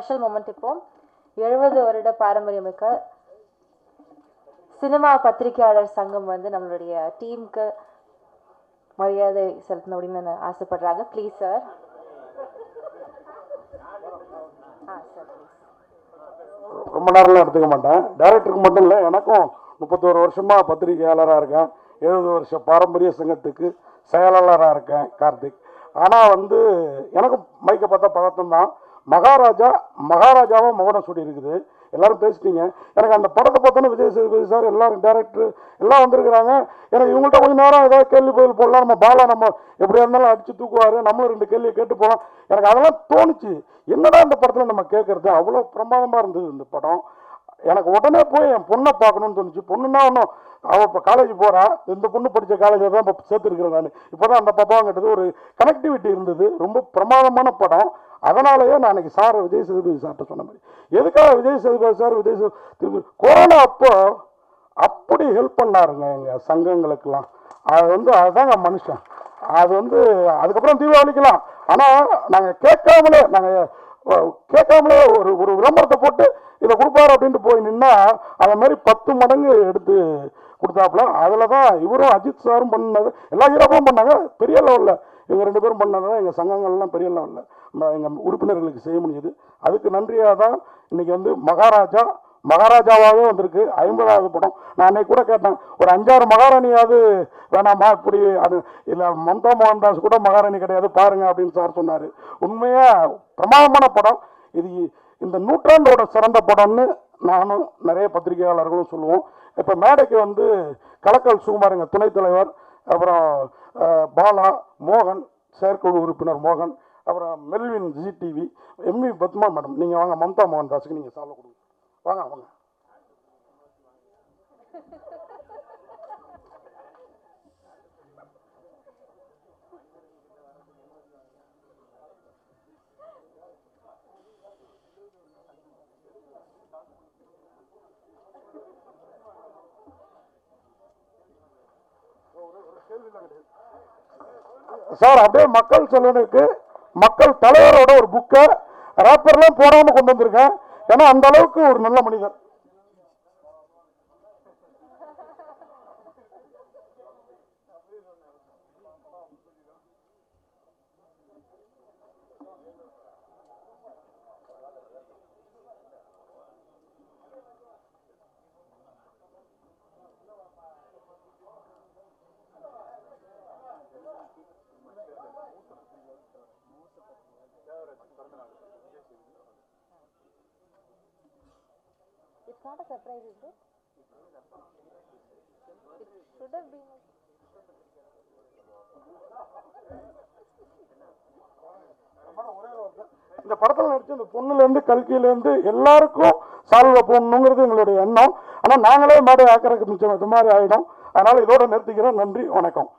Special moment இப்போ. எழுபது வருட பாரம்பரியமிக்க சினிமா பத்திரிகையாளர் சங்கம் வந்து நம்மளுடைய டீமுக்கு மரியாதை செலுத்தணும் அப்படின்னு நான் ஆசைப்படுறாங்க. ப்ளீஸ் சார் ரொம்ப நேரம்லாம் எடுத்துக்க மாட்டேன். டைரக்டருக்கு மட்டும் இல்லை எனக்கும் முப்பத்தோரு வருஷமாக பத்திரிகையாளராக இருக்கேன். எழுபது வருஷம் பாரம்பரிய சங்கத்துக்கு செயலாளராக இருக்கேன் கார்த்திக். ஆனால் வந்து எனக்கும் மைக்கை பார்த்தா பதட்டம் தான். மகாராஜா மகாராஜாவாக மகனம் சொல்லி இருக்குது எல்லாரும் பேசிட்டீங்க. எனக்கு அந்த படத்தை பார்த்தோன்னே விஜய் சேதுபதி சார் எல்லாரும் டேரக்டர் எல்லாம் வந்திருக்கிறாங்க. எனக்கு இவங்கள்ட்ட கொஞ்சம் நேரம் ஏதாவது கேள்வி பதில் போடலாம். நம்ம பாலா நம்ம எப்படியா இருந்தாலும் அடிச்சு தூக்குவார். நம்மளும் ரெண்டு கேள்வியை கேட்டு போகலாம் எனக்கு அதெல்லாம் தோணுச்சு. என்னடா இந்த படத்தில் நம்ம கேட்கறது அவ்வளோ பிரமாதமாக இருந்தது இந்த படம். எனக்கு உடனே போய் என் பொண்ணை பார்க்கணும்னு தோணுச்சு. பொண்ணுன்னா ஒன்றும் அவள் இப்போ காலேஜ் போகிறா இந்த பொண்ணு படித்த காலேஜில் தான் இப்போ சேர்த்துருக்கிறேன் நான். இப்போ தான் அந்த பாப்பாங்கிட்டது ஒரு கனெக்டிவிட்டி இருந்தது. ரொம்ப பிரமாதமான படம். அதனாலயே நான் அன்னைக்கு சார் விஜய் சேதுபதி சார்கிட்ட சொன்ன மாதிரி. எதுக்காக விஜய் சேதுபதி சார் விஜய் சேதுபதி கொரோனா அப்போ அப்படி ஹெல்ப் பண்ணாருங்க எங்கள் சங்கங்களுக்கெல்லாம். அது வந்து அதுதாங்க மனுஷன். அது வந்து அதுக்கப்புறம் தீபாவளிக்கலாம் ஆனால் நாங்கள் கேட்காமலே நாங்கள் கேட்காமலே ஒரு ஒரு விளம்பரத்தை போட்டு இதை கொடுப்பாரு அப்படின்ட்டு போய் நின்னா அதை மாதிரி பத்து மடங்கு எடுத்து கொடுத்தாப்புல. அதில் தான் இவரும் அஜித் சாரும் பண்ணது எல்லா ஹீரோவும் பண்ணாங்க பெரிய லெவலில் இவங்க ரெண்டு பேரும் பண்ணது தான் எங்கள் சங்கங்கள்லாம் பெரிய லெவலில் எங்கள் உறுப்பினர்களுக்கு செய்ய முடியுது அதுக்கு நன்றியாக தான் இன்றைக்கி வந்து மகாராஜா மகாராஜாவாகவே வந்திருக்கு. ஐம்பதாவது படம். நான் அன்னைக்கு கூட கேட்டேன் ஒரு அஞ்சாறு மகாராணியாவது வேணாமா? இப்படி அது இல்லை மம்தா மோகன்தாஸ் கூட மகாராணி கிடையாது பாருங்க அப்படின்னு சார் சொன்னார். உண்மையாக பிரமாதமான படம். இது இந்த நூற்றாண்டோட சிறந்த படம்னு நானும் நிறைய பத்திரிகையாளர்களும் சொல்லுவோம். இப்போ மேடைக்கு வந்து கலக்கல் சுகுமாருங்க துணைத் தலைவர் அப்புறம் பாலா மோகன் செயற்குழு உறுப்பினர் மோகன் அப்புறம் Melvin ji TV MV Padma madam. நீங்கள் வாங்க மம்தா மோகன் தாஸுக்கு நீங்கள் சால்வ் கொடுங்க. வாங்க வாங்க. சார் அப்படியே மக்கள் செல்வனுக்கு மக்கள் தலைவரோட ஒரு புக்கை ரேப்பர்லாம் போடாமல் கொண்டு வந்திருக்கேன். ஏன்னா அந்த அளவுக்கு ஒரு நல்ல மனிதர். It's not a surprise, is it? It should have been. இந்த படத்தில் நடிச்ச இந்த பொண்ணுலேருந்து கல்கியிலேருந்து எல்லாருக்கும் சால்வை போடணுங்கிறது எங்களுடைய எண்ணம் ஆனால் நாங்களே மேடை ஆக்கிரமிச்சோம் இது மாதிரி ஆகிடும் அதனால் இதோட நிறுத்திக்கிறோம் நன்றி வணக்கம்